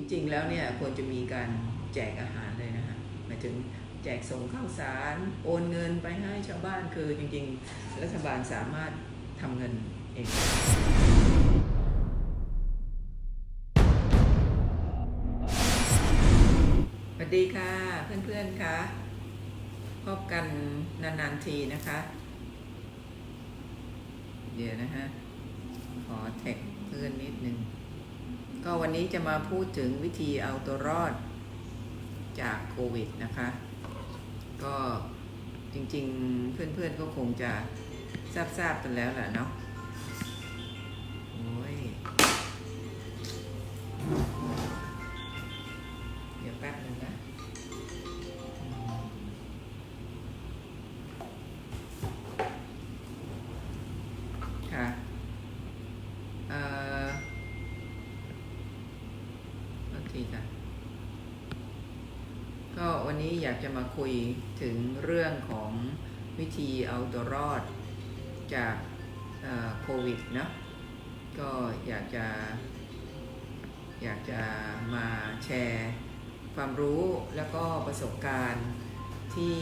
จริงๆแล้วเนี่ยควรจะมีการแจกอาหารเลยนะฮะหมายถึงแจกส่งข้าวสารโอนเงินไปให้ชาวบ้านคือจริงๆ รัฐบาลสามารถทำเงินเองสวัสดีค่ะเพื่อนๆค่ะพบกันนานๆทีนะคะ เดี๋ยวนะฮะขอแท็กเพื่อนนิดนึง ก็วันนี้จะมาพูดถึงวิธีเอาตัวรอดจากโควิดนะคะ ก็จริงๆเพื่อนๆก็คงจะทราบๆกันแล้วแหละเนาะ นนี้อยากจะมาคุยถึงเรื่องของวิธีเอาตัวรอดจากโควิดเนอะก็อยากจะ อยากจะมาแชร์ความรู้แล้วก็ประสบการณ์ที่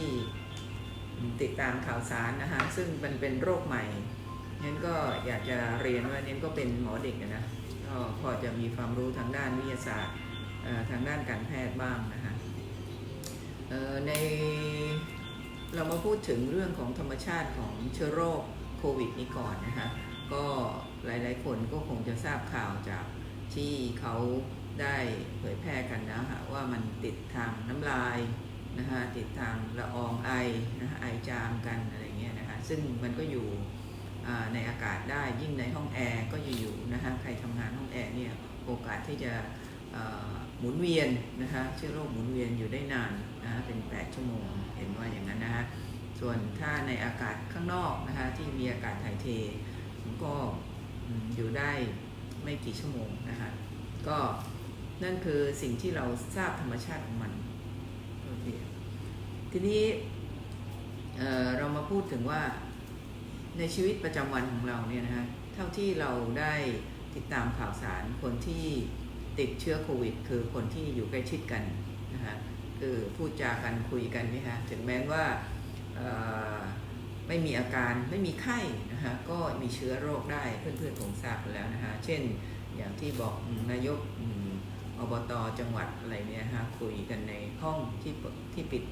ติดตามข่าวสารนะคะซึ่งมันเป็นโรคใหม่นั้นก็อยากจะเรียนว่าเน้นก็เป็นหมอเด็กนะก็พอจะมีความรู้ทางด้านวิทยาศาสตร์ทางด้านการแพทย์บ้างนะคะ ในเรามาพูดถึงเรื่องของธรรมชาติของเชื้อโรคโควิดนี้ก่อนนะคะก็หลายๆ คนก็คงจะทราบข่าวจากที่เขาได้เผยแพร่กันนะคะว่ามันติดทางน้ำลายนะคะติดทางละอองไอนะคะไอจามกันอะไรเงี้ยนะคะซึ่งมันก็อยู่ในอากาศได้ยิ่งในห้องแอร์ก็อยู่ๆนะคะใครทำงานห้องแอร์เนี่ยโอกาสที่จะหมุนเวียนนะคะเชื้อโรคหมุนเวียนอยู่ได้นาน นะเป็น 8 ชั่วโมง เห็นว่าอย่างนั้นนะคะส่วนถ้าในอากาศข้างนอกนะคะที่มีอากาศถ่ายเทมันก็อยู่ได้ไม่กี่ชั่วโมงนะคะก็นั่นคือสิ่งที่เราทราบธรรมชาติของมันโอเคทีนี้เเรามาพูดถึงว่าในชีวิตประจำวันของเราเนี่ยนะฮะเท่าที่เราได้ติดตามข่าวสารคนที่ติดเชื้อโควิด คือคนที่อยู่ใกล้ชิดกันนะฮะ คือพูดจากันคุยกันนี่ฮะถึงแม้ว่าไม่มีอาการไม่มีไข้นะฮะก็มีเชื้อโรคได้เพื่อนๆคงทราบกันแล้วนะฮะเช่นอย่างที่บอกนายกอืมอบตจังหวัดอะไรเนี่ยฮะคุยกันในห้องที่ที่ปิด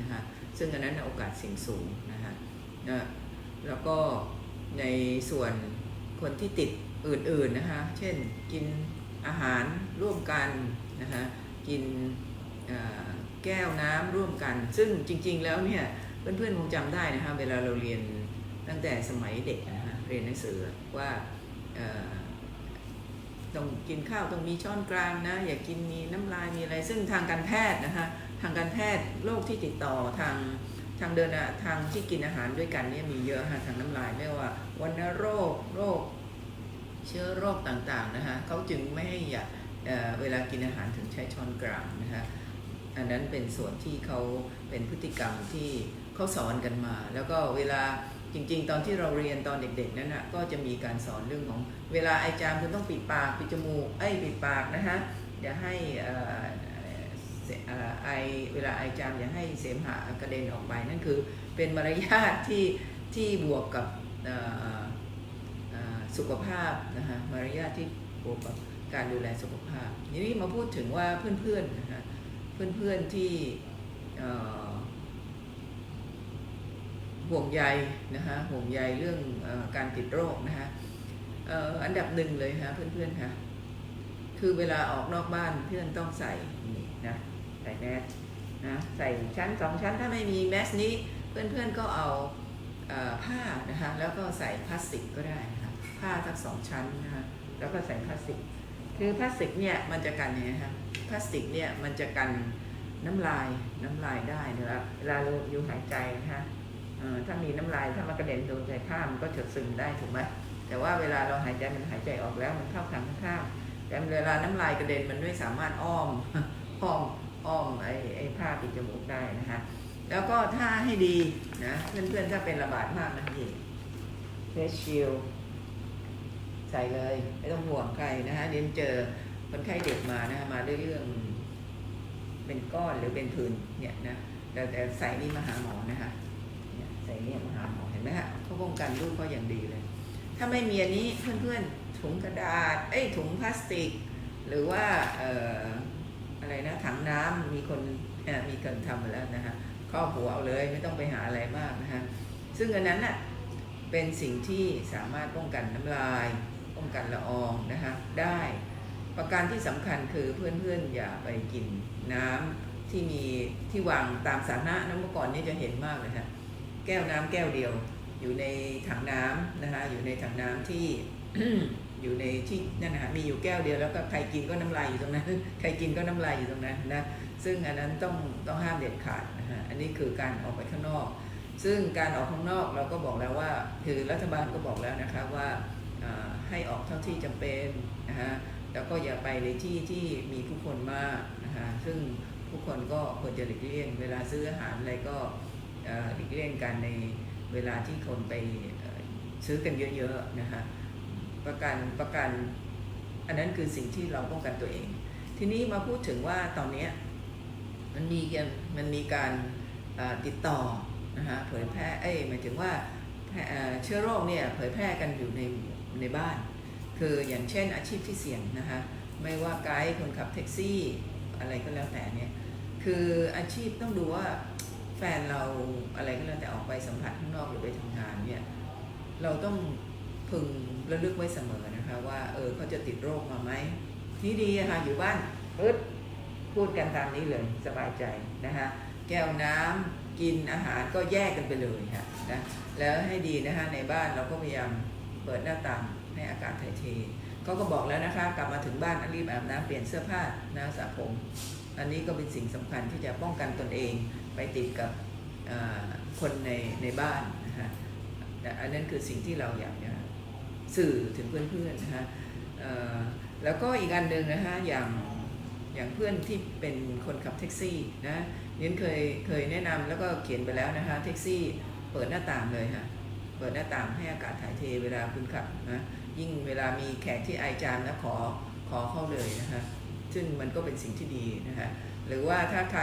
นะฮะซึ่งอันนั้นโอกาสเสี่ยงสูงนะฮะนะแล้วก็ในส่วนคนที่ติดอื่นๆนะคะเช่นกินอาหารร่วมกันนะคะกิน แก้วน้ำร่วมกัน ซึ่งจริง ๆ แล้วเนี่ยเพื่อนๆคงจำได้นะคะเวลาเราเรียนตั้งแต่สมัยเด็กนะคะเรียนหนังสือว่าต้องกินข้าวต้องมีช้อนกลางนะ อย่ากินมีน้ำลายมีอะไร ซึ่งทางการแพทย์นะคะทางการแพทย์โรคที่ติดต่อทางทางเดินอะทางที่กินอาหารด้วยกันเนี่ยมีเยอะฮะทางน้ำลายไม่ว่าวัณโรคโรคเชื้อโรคต่างๆนะฮะเขาจึงไม่ให้อย่าเเวลากินอาหารถึงใช้ช้อนกลางนะฮะ อันนั้นเป็นส่วนที่เขาเป็นพฤติกรรมที่เขาสอนกันมา แล้วก็เวลาจริง ๆ ตอนที่เราเรียนตอนเด็ก ๆ นั้นนะก็จะมีการสอนเรื่องของเวลาไอจามคุณต้องปิดปากปิดจมูกไอ้ปิดปากนะฮะอย่าให้เอ่อเสเอ่อไอเวลาไอจามอย่าให้เสมหะกระเด็นออกไปนั่นคือเป็นมารยาทที่ที่บวกกับสุขภาพนะฮะมารยาทที่บวกกับการดูแลสุขภาพทีนี้มาพูดถึงว่าเพื่อนๆนะฮะ เพื่อนๆที่ห่วงใยนะฮะห่วงใยเรื่องอการติดโรคนะฮะอ,อันดับหนึ่งเลยฮะเพื่อนๆค่ะคือเวลาออกนอกบ้านเพื่อนต้องใส่นี่นะใส่แมสนะใส่ชั้นสองชั้นถ้าไม่มีแมสนี้เพื่อนๆก็เอาผ้านะคะแล้วก็ใส่พลาสติกก็ได้นะคะผ้าทั้งสองชั้นนะคะแล้วก็ใส่พลาสติก คือพลาสติกเนี่ยมันจะกันเนี่ยนะคะพลาสติกเนี่ยมันจะกันน้ำลายน้ำลายได้นะครับเวลาเราอยู่หายใจนะคะเออถ้ามีน้ำลายถ้ามันกระเด็นโดนใส่ผ้ามันก็จะซึมได้ถูกไหมแต่ว่าเวลาเราหายใจมันหายใจออกแล้วมันเข้าทางข้างแต่เวลาน้ำลายกระเด็นมันไม่สามารถอ้อมอ้อมอ้อมไอ้ไอ้ผ้าปิดจมูกได้นะคะแล้วก็ถ้าให้ดีนะเพื่อนๆถ้าเป็นระบาดมากนะพี่เฟสชิล ใส่เลยไม่ต้องห่วงใครนะคะเรียนเจอคนไข้เด็กมานะคะมาด้วยเรื่อง เป็นก้อนหรือเป็นผื่นเนี่ยนะแต่แต่ใส่นี่มาหาหมอนะคะเนี่ยใส่เนี่ยมาหาหมอเห็นไหมฮะเขาป้องกันลูกเขาอย่างดีเลย ถ้าไม่มีอันนี้เพื่อนๆถุงกระดาษเอ้ยถุงพลาสติก หรือว่าเอ่ออะไรนะถังน้ำมีคนมีคนทำมาแล้วนะฮะครอบหัวเอาเลยไม่ต้องไปหาอะไรมากนะฮะซึ่งอันนั้นน่ะเป็นสิ่งที่สามารถป้องกันน้ำลาย ป้องกันละอองนะคะได้ ประการที่สำคัญคือเพื่อนๆอย่าไปกินน้ำที่มีที่วางตามสาธารณะนะเมื่อก่อนนี่จะเห็นมากเลยฮะแก้วน้ำแก้วเดียวอยู่ในถังน้ำนะคะอยู่ในถังน้ำที่อยู่ในที่นั่นนะฮะมีอยู่แก้วเดียวแล้วก็ใครกินก็น้ำลายอยู่ตรงนั้นใครกินก็น้ำลายอยู่ตรงนั้นนะซึ่งอันนั้นต้องต้องห้ามเด็ดขาดนะฮะอันนี้คือการออกไปข้างนอก ซึ่งการออกข้างนอกเราก็บอกแล้วว่า คือรัฐบาลก็บอกแล้วนะคะว่า ให้ออกเท่าที่จำเป็นนะฮะแล้วก็อย่าไปในที่ที่มีผู้คนมากนะฮะซึ่งผู้คนก็ควรจะหลีกเลี่ยง เวลาซื้ออาหารอะไรก็หลีกเลี่ยงกันในเวลาที่คนไปซื้อกันเยอะๆนะฮะประกันประกันอันนั้นคือสิ่งที่เราป้องกันตัวเอง ทีนี้มาพูดถึงว่าตอนนี้มันมีกันมันมีการติดต่อนะฮะเผยแพร่เอ้ยหมายถึงว่าเชื้อโรคเนี่ยเผยแพร่กันอยู่ใน ในบ้าน คืออย่างเช่นอาชีพที่เสี่ยงนะคะไม่ว่าไกด์คนขับแท็กซี่อะไรก็แล้วแต่เนี่ยคืออาชีพต้องดูว่าแฟนเราอะไรก็แล้วแต่ออกไปสัมผัสข้างนอกหรือไปทำงานเนี่ยเราต้องพึงระลึกไว้เสมอนะคะว่าเออเขาจะติดโรคมาไหมที่ดีะค่ะอยู่บ้านปึ๊ดพูดกันตามนี้เลยสบายใจนะคะแก้วน้ำกินอาหารก็แยกกันไปเลยค่ะนะแล้วให้ดีนะคะในบ้านเราก็พยายาม เปิดหน้าต่างให้อากาศถ่ายเทเขาก็บอกแล้วนะคะ กลับมาถึงบ้านรีบอาบน้ำเปลี่ยนเสื้อผ้านะสระผม อันนี้ก็เป็นสิ่งสำคัญที่จะป้องกันตนเองไปติดกับคนในในบ้านนะคะแต่อันนั้นคือสิ่งที่เราอยากจะสื่อถึงเพื่อนๆนะคะแล้วก็อีกอันหนึ่งนะคะอย่างอย่างเพื่อนที่เป็นคนขับแท็กซี่นะเน้นเคยเคยแนะนำแล้วก็เขียนไปแล้วนะคะแท็กซี่เปิดหน้าต่างเลยค่ะ ปิดหน้าต่างให้อากาศถ่ายเทเวลาคุณขับนะยิ่งเวลามีแขกที่ไอจามนะขอขอเข้าเลยนะคะซึ่งมันก็เป็นสิ่งที่ดีนะคะหรือว่าถ้าใคร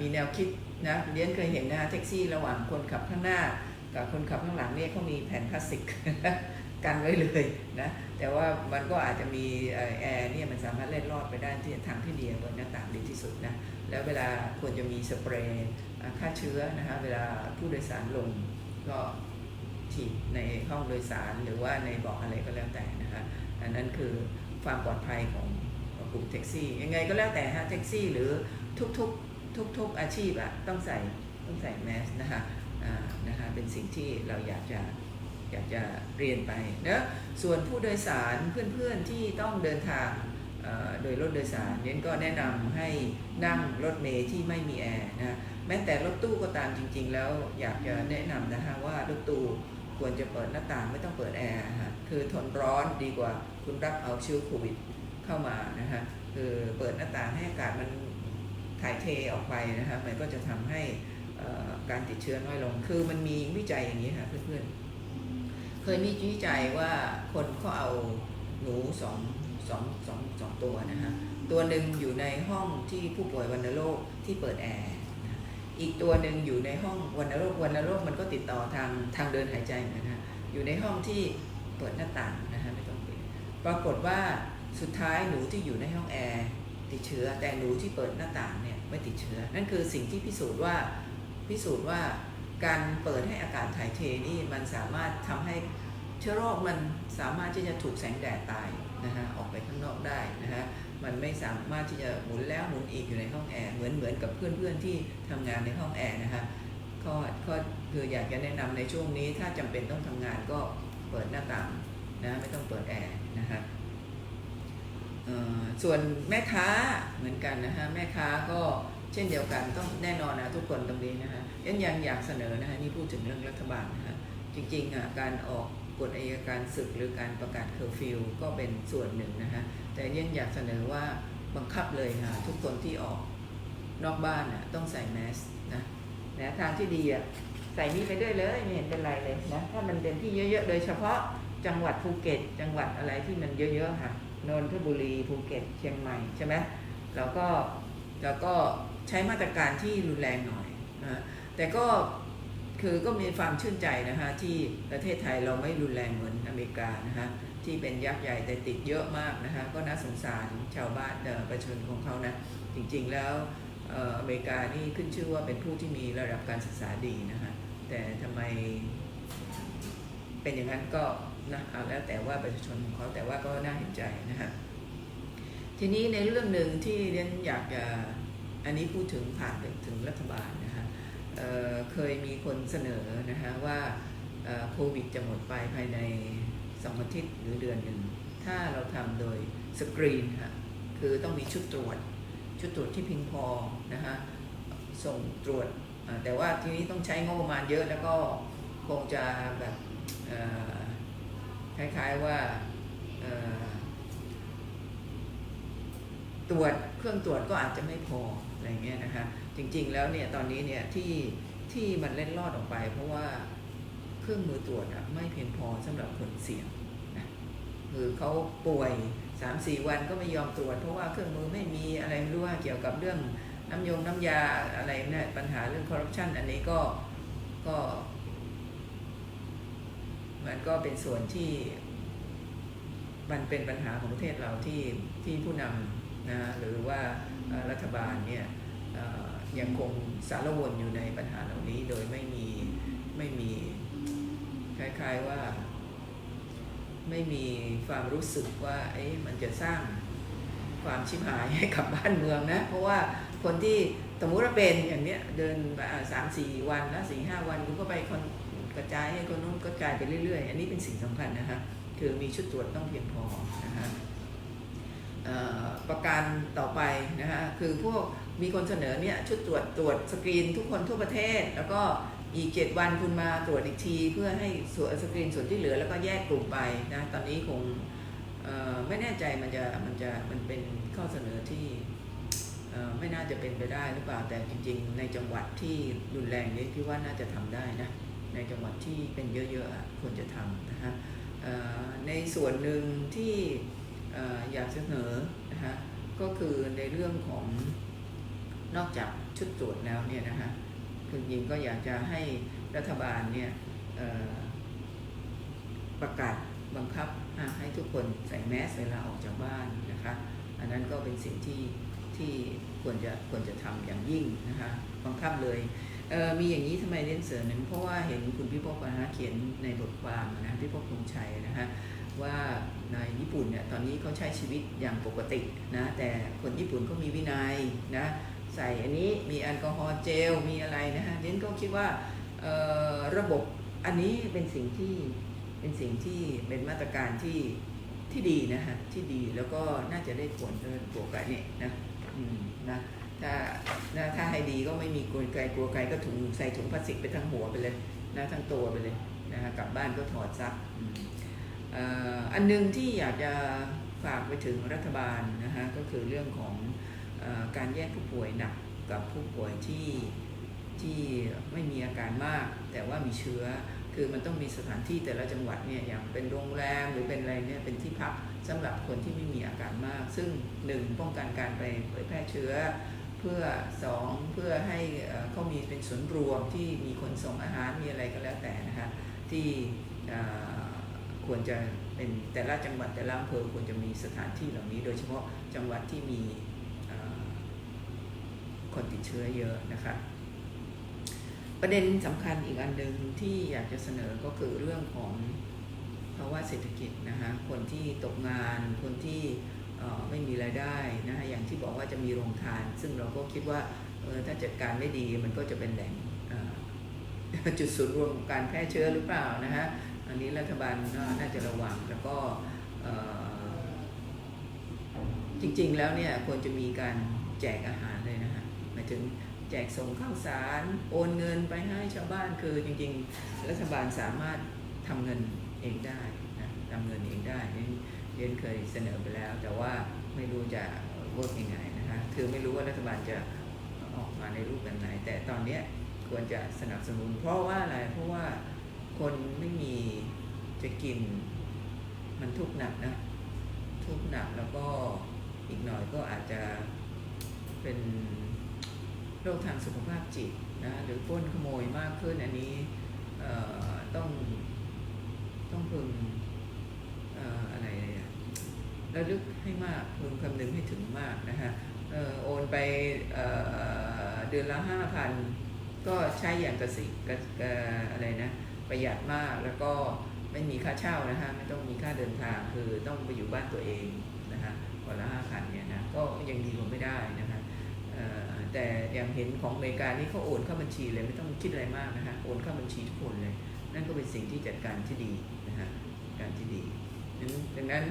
มีแนวคิดนะเรียนเคยเห็นนะแท็กซี่ระหว่างคนขับข้างหน้า กับคนขับข้างหลังเนี่ยเขามีแผ่นพลาสติกกันไว้เลยนะแต่ว่ามันก็อาจจะมีแอร์เนี่ยมันสามารถเล่นรอดไปได้ที่ทางที่ดีบนหน้าต่างดีที่สุดนะแล้วเวลาควรจะมีสเปรย์ฆ่าเชื้อนะคะเวลาผู้โดยสารลง ก็ฉีดในห้องโดยสารหรือว่าในเบาะอะไรก็แล้วแต่นะคะอันนั้นคือความปลอดภัยของกลุ่มแท็กซี่ ยังไงก็แล้วแต่ฮะแท็กซี่หรือทุกๆทุกๆอาชีพอะต้องใส่ต้องใส่แมสนะคะอ่านะคะเป็นสิ่งที่เราอยากจะอยากจะเรียนไปเนะส่วนผู้โดยสารเพื่อนๆที่ต้องเดินทางโดยรถโดยสารเน้นก็แนะนำให้นั่งรถเมล์ที่ไม่มีแอร์นะ แม้แต่รถตู้ก็ตามจริง ๆ แล้วอยากจะแนะนำนะคะว่ารถตู้ควรจะเปิดหน้าต่างไม่ต้องเปิดแอร์ค่ะคือทนร้อนดีกว่าคุณรับเอาเชื้อโควิดเข้ามานะคะคือเปิดหน้าต่างให้อากาศมันถ่ายเทออกไปนะคะมันก็จะทำให้การติดเชื้อน้อยลง คือมันมีวิจัยอย่างนี้ค่ะเพื่อนๆ เคยมีวิจัยว่าคนเขาเอาหนูสองสองสองสองตัวนะคะตัวหนึ่งอยู่ในห้องที่ผู้ป่วยวัณโรคที่เปิดแอร์ อีกตัวหนึ่งอยู่ในห้องวัณโรควัณโรคมันก็ติดต่อทางทางเดินหายใจเหมือนกันนะอยู่ในห้องที่เปิดหน้าต่างนะฮะไม่ต้องปิดปรากฏว่าสุดท้ายหนูที่อยู่ในห้องแอร์ติดเชื้อ แต่หนูที่เปิดหน้าต่างเนี่ยไม่ติดเชื้อ นั่นคือสิ่งที่พิสูจน์ว่าพิสูจน์ว่าการเปิดให้อากาศถ่ายเทนี่มันสามารถทำให้เชื้อโรคมันสามารถที่จะถูกแสงแดดตายนะฮะออกไปข้างนอกได้นะฮะ มันไม่สามารถที่จะหมุนแล้วหมุนอีกอยู่ในห้องแอร์เหมือนเหมือนกับเพื่อนๆที่ทำงานในห้องแอร์นะคะก็ก็คืออยากจะแนะนำในช่วงนี้ถ้าจำเป็นต้องทำงานก็เปิดหน้าต่างนะไม่ต้องเปิดแอร์นะคะส่วนแม่ค้าเหมือนกันนะคะแม่ค้าก็เช่นเดียวกันต้องแน่นอนนะทุกคนตรงนี้นะคะยังยังอยากเสนอนะคะนี่พูดถึงเรื่องรัฐบาลนะคะจริงๆอะการออก กฎอัยการศึกหรือการประกาศเคอร์ฟิวก็เป็นส่วนหนึ่งนะคะแต่เนี่ยอยากเสนอว่าบังคับเลยค่ะทุกคนที่ออกนอกบ้านน่ะต้องใส่แมสนะนะทางที่ดีอะใส่นี่ไปด้วยเลยไม่เห็นเป็นไรเลยนะถ้ามันเป็นที่เยอะๆ โดยเฉพาะจังหวัดภูเก็ต จังหวัดอะไรที่มันเยอะๆค่ะนนทบุรีภูเก็ตเชียงใหม่ใช่ไหมเราก็เราก็ใช้มาตรการที่รุนแรงหน่อยนะแต่ก็ คือก็มีความชื่นใจนะคะที่ประเทศไทยเราไม่รุนแรงเหมือนอเมริกานะคะที่เป็นยักษ์ใหญ่แต่ติดเยอะมากนะคะก็น่าสงสารชาวบ้านเอ่อประชาชนของเขานะจริงๆแล้วเอออเมริกานี่ขึ้นชื่อว่าเป็นผู้ที่มีระดับการศึกษาดีนะคะแต่ทำไมเป็นอย่างนั้นก็นะเอาแล้วแต่ว่าประชาชนของเขาแต่ว่าก็น่าเห็นใจนะฮะทีนี้ในเรื่องหนึ่งที่เรียนอยากจะอันนี้พูดถึงผ่านถึงรัฐบาลนะ เเคยมีคนเสนอนะฮะว่าโควิดจะหมดไปภายในสองอาทิตย์หรือเดือนหนึ่ง ถ้าเราทำโดยสกรีนฮะคือต้องมีชุดตรวจ ชุดตรวจที่เพียงพอนะฮะส่งตรวจแต่ว่าทีนี้ต้องใช้งบประมาณเยอะแล้วก็คงจะแบบคล้ายๆว่าตรวจเครื่องตรวจก็อาจจะไม่พออะไรเงี้ยนะคะ จริง ๆ แล้วเนี่ยตอนนี้เนี่ยที่ที่มันเล่นรอดออกไป เพราะว่าเครื่องมือตรวจอะไม่เพียงพอสำหรับคนเสี่ยงนะคือเขาป่วย3าสี่วันก็ไม่ยอมตรวจ เพราะว่าเครื่องมือไม่มีอะไรไม่รู้ว่าเกี่ยวกับเรื่องน้ำยงน้ำยาอะไรเนี่ยปัญหาเรื่องคอร์รัปชันอันนี้ก็ก็มันก็เป็นส่วนที่ มันเป็นปัญหาของประเทศเราที่ที่ผู้นำนะหรือว่ารัฐบาลเนี่ย ยังคงสารวนอยู่ในปัญหาเหล่านี้ โดยไม่มีไม่มีคล้ายๆว่า ไม่มีความรู้สึกว่าเอ๊ะมันจะสร้างความชิบหายให้กับบ้านเมืองนะ เพราะว่าคนที่สมมติว่าเป็นอย่างเนี้ยเดินสามสี่วันนะสี่ห้าวันคุณก็ไปคนกระจายให้คนนู้นกระจายไปเรื่อยๆ อันนี้เป็นสิ่งสำคัญนะคะคือมีชุดตรวจต้องเพียงพอนะคะประการต่อไปนะคะคือพวก มีคนเสนอเนี่ยชุดตรวจตรวจสกรีนทุกคนทั่วประเทศ แล้วก็อีกเจ็ดวันคุณมาตรวจอีกที เพื่อให้ส่วนสกรีนส่วนที่เหลือแล้วก็แยกกลุ่มไปนะตอนนี้คงไม่แน่ใจมันจะมันจะมันเป็นข้อเสนอที่ไม่น่าจะเป็นไปได้หรือเปล่าแต่จริง ๆ ในจังหวัดที่รุนแรงนี้พี่ว่าน่าจะทำได้นะในจังหวัดที่เป็นเยอะๆควรจะทำนะฮะในส่วนหนึ่งที่เอ่ออยากเสนอนะฮะก็คือในเรื่องของ นอกจากชุดตรวจแล้วเนี่ยนะฮะคุณยิงก็อยากจะให้รัฐบาลเนี่ยประกาศบังคับให้ทุกคนใส่แมสเวลาออกจากบ้านนะคะ อันนั้นก็เป็นสิ่งที่ที่ควรจะควรจะทำอย่างยิ่งนะคะบังคับเลยเมีอย่างนี้ทำไมเล่นเสริมหนึ่งเพราะว่าเห็นคุณพี่พกนะฮะเขียนในบทความนะพี่พกพงษ์ชัยนะฮะว่าในญี่ปุ่นเนี่ยตอนนี้เขาใช้ชีวิตอย่างปกตินะแต่คนญี่ปุ่นก็มีวินัยนะ ใส่อันนี้มีแอลกอฮอล์เจลมีอะไรนะฮะเล่นก็คิดว่าระบบอันนี้เป็นสิ่งที่เป็นสิ่งที่เป็นมาตรการที่ที่ดีนะฮะที่ดีแล้วก็น่าจะได้ผลด้วยตัวกันเนี่ยนะนะถ้าถ้าถ้าให้ดีก็ไม่มีกลัวไกลกลัวไกลก็ถุงใส่ถุงพลาสติกไปทั้งหัวไปเลยนะทั้งตัวไปเลยนะฮะกลับบ้านก็ถอดซักอันหนึงที่อยากจะฝากไปถึงรัฐบาลนะฮะก็คือเรื่องของ การแยกผู้ป่วยหนักกับผู้ป่วยที่ที่ไม่มีอาการมาก แต่ว่ามีเชื้อคือมันต้องมีสถานที่แต่ละจังหวัดเนี่ยอย่างเป็นโรงแรมหรือเป็นอะไรเนี่ยเป็นที่พักสำหรับคนที่ไม่มีอาการมาก ซึ่งหนึ่งป้องกันการไปเผยแพร่เชื้อ เพื่อสองเพื่อให้เขามีเป็นศูนย์รวมที่มีคนส่งอาหารมีอะไรก็แล้วแต่นะคะที่ควรจะเป็นแต่ละจังหวัดแต่ละอำเภอควรจะมีสถานที่เหล่านี้ โดยเฉพาะจังหวัดที่มี คนติดเชื้อเยอะนะคะ ประเด็นสำคัญอีกอันหนึ่งที่อยากจะเสนอก็คือเรื่องของภาวะเศรษฐกิจนะคะคนที่ตกงานคนที่ไม่มีรายได้นะฮะอย่างที่บอกว่าจะมีโรงทาน ซึ่งเราก็คิดว่าถ้าจัดการไม่ดีมันก็จะเป็นแหล่งจุดศูนย์รวมของการแพร่เชื้อหรือเปล่านะฮะอันนี้รัฐบาลน่าจะระวังแล้วก็จริงๆแล้วเนี่ยควรจะมีการแจกอาหาร ถึงแจกส่งข้าวสารโอนเงินไปให้ชาวบ้านคือจริงๆ รัฐบาลสามารถทำเงินเองได้นะทำเงินเองได้เรียนเคยเสนอไปแล้ว แต่ว่าไม่รู้จะเวิร์กยังไงนะคะคือไม่รู้ว่ารัฐบาลจะออกมาในรูปแบบไหน แต่ตอนเนี้ยควรจะสนับสนุน เพราะว่าอะไรเพราะว่าคนไม่มีจะกินมันทุกข์หนักนะททุกข์หนักแล้วก็อีกหน่อยก็อาจจะเป็น โรคทางสุขภาพจิตนะหรือป้นขโมยมากขึ้นอันนี้ต้องต้องพึงออะไรระลึกให้มากพึงคำนึงให้ถึงมากนะฮะออโอนไปเเดือนละห้าพันก็ใช้อย่างกระสิกอะไรนะประหยัดมากแล้วก็ไม่มีค่าเช่านะฮะไม่ต้องมีค่าเดินทางคือต้องไปอยู่บ้านตัวเองนะฮะวันละห้าพันเนี่ยนะก็ยังดีกว่าไม่ได้นะฮะ แต่อย่างเห็นของอเมริกานี่เขาโอนเข้าบัญชีเลยไม่ต้องคิดอะไรมากนะฮะโอนเข้าบัญชีทุกคนเลย นั่นก็เป็นสิ่งที่จัดการที่ดีนะฮะการที่ดีนั้นดังนั้น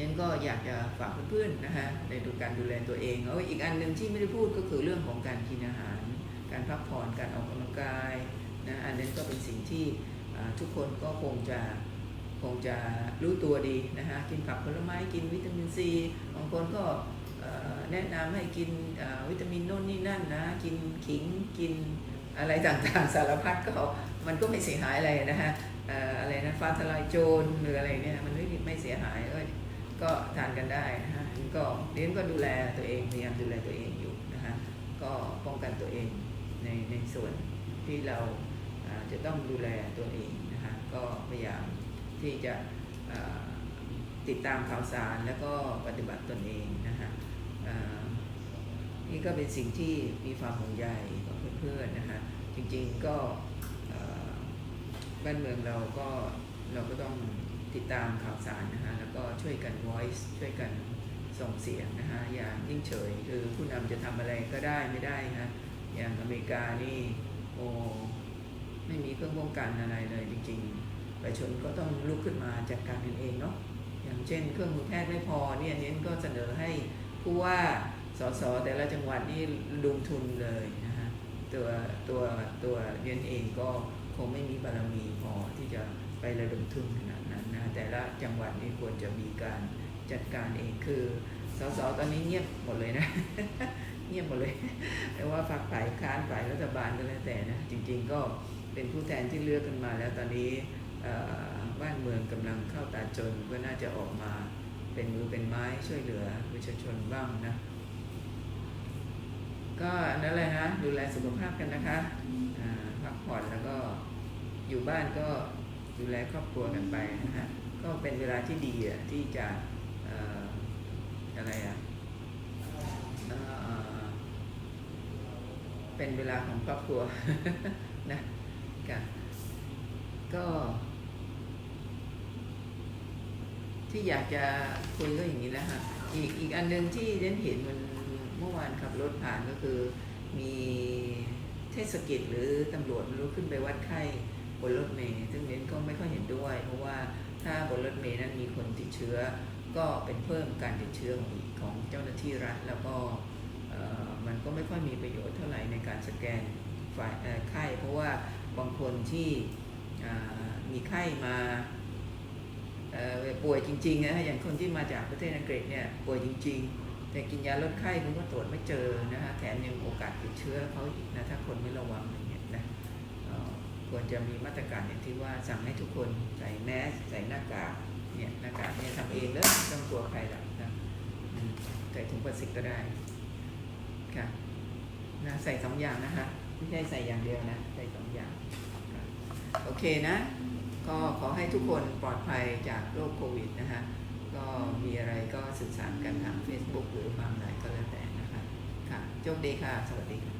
ยังก็อยากจะฝากเพื่อนๆนะฮะในดูการดูแลตัวเองเอาอีกอันหนึ่งที่ไม่ได้พูดก็คือเรื่องของการกินอาหาร การพักผ่อนการออกกำลังกายนะอันนั้นก็เป็นสิ่งที่ทุกคนก็คงจะคงจะรู้ตัวดีนะฮะกินผักผลไม้กินวิตามินซีบางคนก็ แนะนำให้กินวิตามินโน่นนี่นั่นนะ กินขิงกินอะไรต่างๆสารพัดก็มันก็ไม่เสียหายอะไรนะฮะอะไรนะฟ้าทลายโจรหรืออะไรเนี่ยมันไม่ไม่เสียหายก็ก็ทานกันได้นะฮะก็เลี้ยงก็ดูแลตัวเองพยายามดูแลตัวเองอยู่นะฮะก็ป้องกันตัวเองในในส่วนที่เราจะต้องดูแลตัวเองนะคะก็พยายามที่จะติดตามข่าวสารแล้วก็ปฏิบัติตนเองนะคะ นี่ก็เป็นสิ่งที่มีความห่วงใยกับเพื่อนๆนะคะจริงๆก็บ้านเมืองเราก็เราก็ต้องติดตามข่าวสารนะคะแล้วก็ช่วยกัน voice ช่วยกันส่งเสียงนะคะอย่างยิ่งเฉยคือผู้นำจะทำอะไรก็ได้ไม่ได้นะอย่างอเมริกานี่โอ้ไม่มีเครื่องป้องกันอะไรเลยจริงๆประชาชนก็ต้องลุกขึ้นมาจัดการกันเองเนาะอย่างเช่น เครื่องมือแพทย์ไม่พอเนี่ยเน้นก็เสนอให้ ผู้ว่าสสแต่ละจังหวัดนี่ระดมทุนเลยนะฮะตัวตัวตัวเรียนเองก็คงไม่มีบารมีพอที่จะไประดมทุนขนาดนั้นนะแต่ละจังหวัดนี่ควรจะมีการจัดการเองคือสสตอนนี้เงียบหมดเลยนะ เงียบหมดเลยแต่ว่าฝักฝ่ายค้านฝ่ายรัฐบาลก็แล้วแต่นะจริง ๆ ก็เป็นผู้แทนที่เลือกกันมาแล้วตอนนี้เอ่อบ้านเมืองกำลังเข้าตาจนก็น่าจะออกมา เป็นมือเป็นไม้ช่วยเหลือประชาชนบ้างนะก็นั่นแหละนะดูแลสุขภาพกันนะคะพักผ่อนแล้วก็อยู่บ้านก็ดูแลครอบครัวกันไปนะฮะก็เป็นเวลาที่ดีอะที่จะอออะไรอะเป็นเวลาของครอบครัวนะก็ ที่อยากจะคุยก็อย่างนี้แล้วฮะอีกอีกอันหนึ่งที่เด่นเห็นมันเมื่อวานขับรถผ่านก็คือ มีเทศกิจหรือตำรวจม่รู้ขึ้นไปวัดไข้บนรถเมล์ซึ่งเด่นก็ไม่ค่อยเห็นด้วย เพราะว่าถ้าบนรถเมล์นั้นมีคนติดเชื้อ ก็เป็นเพิ่มการติดเชื้อของของเจ้าหน้าที่รัฐ แล้วก็มันก็ไม่ค่อยมีประโยชน์เท่าไหร่ในการสแกนฝ่ายไข้เพราะว่าบางคนที่มีไข้มา ป่วยจริงๆนะฮะอย่างคนที่มาจากประเทศอังกฤษเนี่ยป่วยจริง ๆ แต่กินยาลดไข้คุณก็ตรวจไม่เจอนะฮะแถมยังโอกาสติดเชื้อเขาอีกนะถ้าคนไม่ระวังอย่างเงี้ยนะควรจะมีมาตรการอย่างที่ว่าสั่งให้ทุกคนใส่แมสใส่หน้ากากเนี่ยหน้ากากเนี่ยทำเองเลยไม่ต้องกลัวใครหรอกนะใส่ถุงพลาสติกก็ได้ค่ะนะใส่สองอย่างนะคะไม่ใช่ใส่อย่างเดียวนะใส่สองอย่างโอเคนะ ก็ขอให้ทุกคนปลอดภัยจากโรคโควิดนะคะก็มีอะไรก็สื่อสารกันทาง Facebook หรือบางไหนก็แล้วแต่นะคะค่ะโชคดีค่ะ สวัสดีค่ะ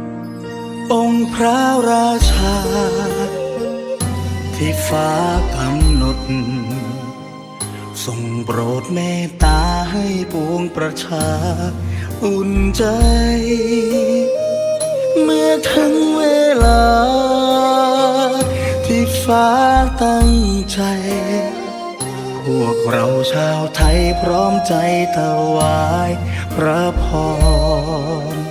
องค์พระราชา ที่ฟ้ากำหนด ทรงโปรดเมตตาให้ปวงประชา อุ่นใจ เมื่อถึงเวลา ที่ฟ้าตั้งใจ พวกเราชาวไทยพร้อมใจถวายพระพร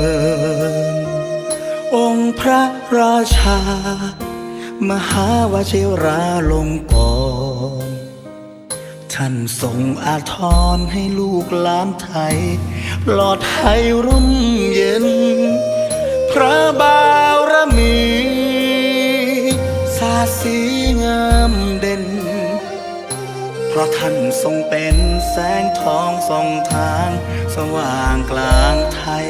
ญ พระราชา มหาวชิราลงกรท่านทรงอาทรให้ลูกหลานไทยปลอดภัยร่มเย็น พระบารมีสาสีงามเด่น เพราะท่านทรงเป็นแสงทองส่องทาง สว่างกลางไทย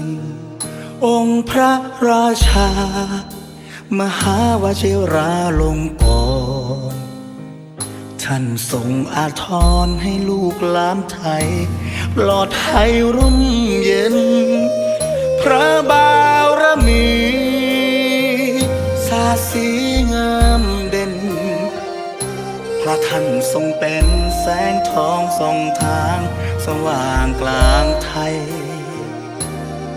ญ องค์พระราชา มหาวชิราลงกรท่านทรงอาทรให้ลูกหลานไทย ปลอดภัยร่มเย็น พระบารมีสาสีงามเด่น พระท่านทรงเป็นแสงทองส่องทาง สว่างกลางไทย